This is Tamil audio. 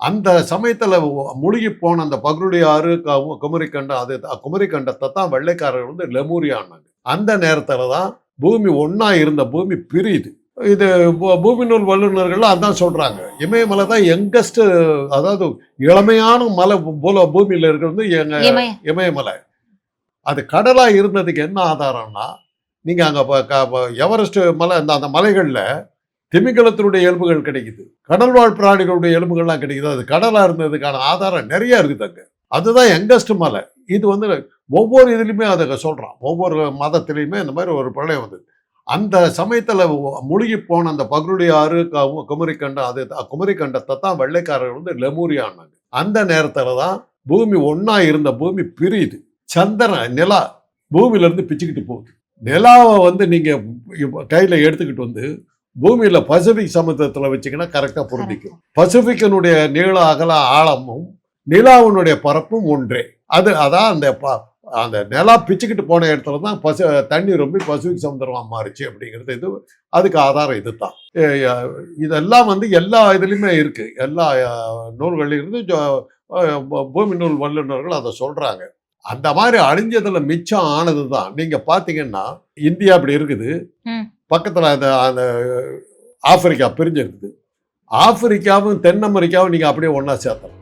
அந்த சமயத்துல முழுகி போன அந்த பகுருடி ஆறு குமரிக்கண்டம் அது குமரிக்கண்டத்தை தான் வெள்ளைக்காரர்கள் வந்து லெமூரியானாங்க அந்த நேரத்துல தான் பூமி ஒண்ணா இருந்த பூமி பிரியுது. இது பூமி நூல் வல்லுநர்கள் அதான் சொல்றாங்க. இமயமலை தான் யங்கஸ்ட் அதாவது இளமையான மலை பூல பூமியில இருக்கிறது எங்க இமய இமயமலை. அது கடலா இருந்ததுக்கு என்ன ஆதாரம்னா நீங்க அங்க எவரெஸ்ட் மலை அந்த அந்த மலைகள்ல திமிங்கலத்தினுடைய எலும்புகள் கிடைக்குது. கடல்வாழ் பிராணிகளுடைய எலும்புகள்லாம் கிடைக்குது. அது கடலாக இருந்ததுக்கான ஆதாரம் நிறைய இருக்குது அங்கே. அதுதான் யங்கஸ்ட் மலை. இது வந்து ஒவ்வொரு இதுலேயுமே அதை சொல்கிறான் ஒவ்வொரு மதத்துலேயுமே இந்த மாதிரி ஒரு பிரளயம் வந்தது. அந்த சமயத்தில் முழுகி போன அந்த பகருடைய ஆறு க- குமரிக்கண்டம் அது குமரிக்கண்டத்தை தான் வெள்ளைக்காரர்கள் வந்து லெமூரியானாங்க அந்த நேரத்தில் தான் பூமி ஒன்றா இருந்த பூமி பிரியுது. சந்திரன் நிலா பூமியில இருந்து பிச்சுக்கிட்டு போகுது. நிலாவை வந்து நீங்கள் கையில் எடுத்துக்கிட்டு வந்து பூமியில பசிபிக் சமுத்திரத்துல வச்சீங்கன்னா கரெக்டா பொருந்திக்கும் பசிபிக்கினுடைய நீள அகல ஆழமும் நிலாவினுடைய பரப்பும் ஒன்றே. அது அதான் அந்த அந்த நிலா பிச்சுக்கிட்டு போன இடத்துல தான் பசு தண்ணி ரொம்ப பசிபிக் சமுத்திரமா மாறுச்சு அப்படிங்கிறது இது அதுக்கு ஆதாரம் இதுதான். எ- எ- இதெல்லாம் வந்து எல்லா இதுலேயுமே இருக்கு. எல்லா பூ- பூமி நூல் வல்லுநர்கள் அதை சொல்றாங்க. அந்த மாதிரி அழிஞ்சதுல மிச்சம் ஆனது தான் நீங்க பாத்தீங்கன்னா இந்தியா அப்படி இருக்குது. பக்கத்தில் அந்த அந்த ஆப்பிரிக்கா பிரிஞ்சிருக்குது. ஆப்பிரிக்காவும் தென் அமெரிக்காவும் நீங்கள் அப்படியே ஒன்றா சேர்த்தலாம்.